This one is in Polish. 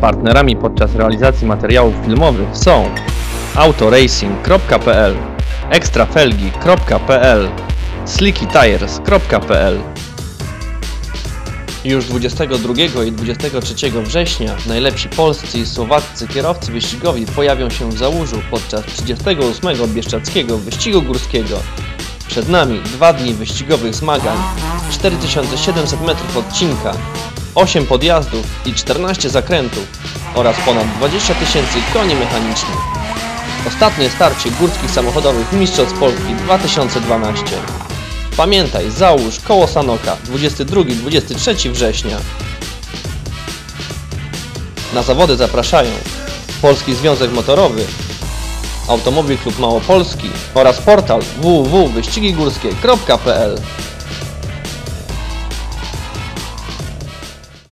Partnerami podczas realizacji materiałów filmowych są autoracing.pl, ekstrafelgi.pl, slickytires.pl. Już 22 i 23 września najlepsi polscy i słowaccy kierowcy wyścigowi pojawią się w Załużu podczas 38. Bieszczadzkiego Wyścigu Górskiego. Przed nami dwa dni wyścigowych zmagań, 4700 metrów odcinka, 8 podjazdów i 14 zakrętów oraz ponad 20 tysięcy koni mechanicznych. Ostatnie starcie górskich samochodowych Mistrzostw Polski 2012. Pamiętaj, załóż koło Sanoka 22-23 września. Na zawody zapraszają Polski Związek Motorowy, Automobil Klub Małopolski oraz portal www.wyścigigórskie.pl